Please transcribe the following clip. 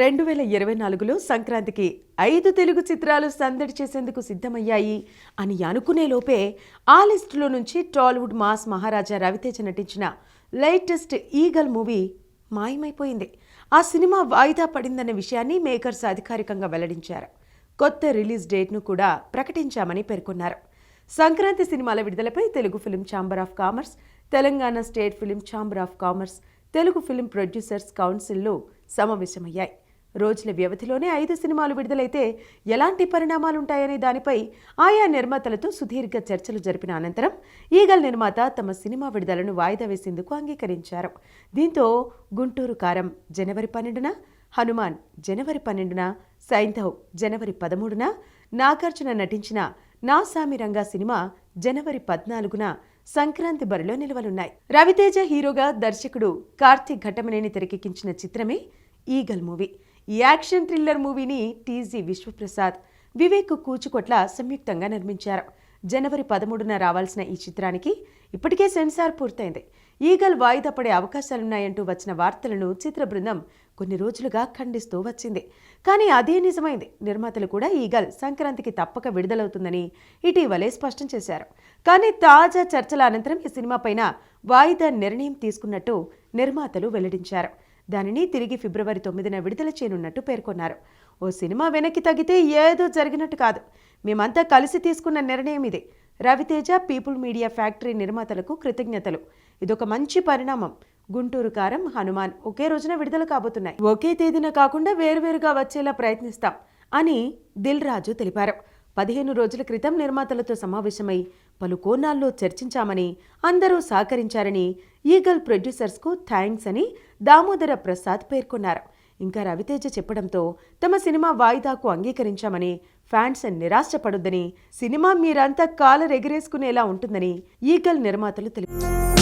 రెండు వేల ఇరవై నాలుగులో సంక్రాంతికి ఐదు తెలుగు చిత్రాలు సందడి చేసేందుకు సిద్ధమయ్యాయి అని అనుకునే లోపే ఆ లిస్టులో నుంచి టాలీవుడ్ మాస్ మహారాజా రవితేజ నటించిన లేటెస్ట్ ఈగల్ మూవీ మాయమైపోయింది. ఆ సినిమా వాయిదా పడిందన్న విషయాన్ని మేకర్స్ అధికారికంగా వెల్లడించారు. కొత్త రిలీజ్ డేట్ను కూడా ప్రకటించామని పేర్కొన్నారు. సంక్రాంతి సినిమాల విడుదలపై Telugu film chamber of commerce Telangana state film chamber of commerce Telugu film producers కౌన్సిల్లో సమావేశమయ్యాయి. రోజుల వ్యవధిలోనే ఐదు సినిమాలు విడుదలైతే ఎలాంటి పరిణామాలుంటాయనే దానిపై ఆయా నిర్మాతలతో సుదీర్ఘ చర్చలు జరిపిన అనంతరం ఈగల్ నిర్మాత తమ సినిమా విడుదలను వాయిదా వేసేందుకు అంగీకరించారు. దీంతో గుంటూరు కారం జనవరి పన్నెండున హనుమాన్ జనవరి పన్నెండున సైంధవ్ జనవరి పదమూడున నాగార్జున నటించిన నా సామిరంగా సినిమా జనవరి పద్నాలుగున సంక్రాంతి బరిలో నిలవనున్నాయి రవితేజ హీరోగా దర్శకుడు కార్తీక్ ఘటమనేని తెరకెక్కించిన చిత్రమే ఈగల్ మూవీ. యాక్షన్ థ్రిల్లర్ మూవీని టీజీ విశ్వప్రసాద్ వివేక్ కూచుకొట్ల సంయుక్తంగా నిర్మించారు. జనవరి పదమూడున రావాల్సిన ఈ చిత్రానికి ఇప్పటికే సెన్సార్ పూర్తయింది. ఈగల్ వాయిదా పడే అవకాశాలున్నాయంటూ వచ్చిన వార్తలను చిత్ర బృందం కొన్ని రోజులుగా ఖండిస్తూ వచ్చింది. కానీ అదే నిజమైంది. నిర్మాతలు కూడా ఈగల్ సంక్రాంతికి తప్పక విడుదలవుతుందని ఇటీవలే స్పష్టం చేశారు. కానీ తాజా చర్చల అనంతరం ఈ సినిమా పైన వాయిదా నిర్ణయం తీసుకున్నట్టు నిర్మాతలు వెల్లడించారు. దానిని తిరిగి ఫిబ్రవరి తొమ్మిదిన విడుదల చేయనున్నట్టు పేర్కొన్నారు. ఓ సినిమా వెనక్కి తగ్గితే ఏదో జరిగినట్టు కాదు. మేమంతా కలిసి తీసుకున్న నిర్ణయం ఇది. రవితేజ పీపుల్ మీడియా ఫ్యాక్టరీ నిర్మాతలకు కృతజ్ఞతలు. ఇదొక మంచి పరిణామం. గుంటూరు కారం హనుమాన్ ఒకే రోజున విడుదల కాబోతున్నాయి. ఒకే తేదీన కాకుండా వేరువేరుగా వచ్చేలా ప్రయత్నిస్తాం అని దిల్ రాజు తెలిపారు. పదిహేను రోజుల క్రితం నిర్మాతలతో సమావేశమై పలు కోణాల్లో చర్చించామని అందరూ సహకరించారని ఈగల్ ప్రొడ్యూసర్స్కు థ్యాంక్స్ అని దామోదర ప్రసాద్ పేర్కొన్నారు. ఇంకా రవితేజ చెప్పడంతో తమ సినిమా వాయిదాకు అంగీకరించామని ఫ్యాన్స్ నిరాశపడొద్దని సినిమా మీరంతా కాలరెగరేసుకునేలా ఉంటుందని ఈగల్ నిర్మాతలు తెలిపారు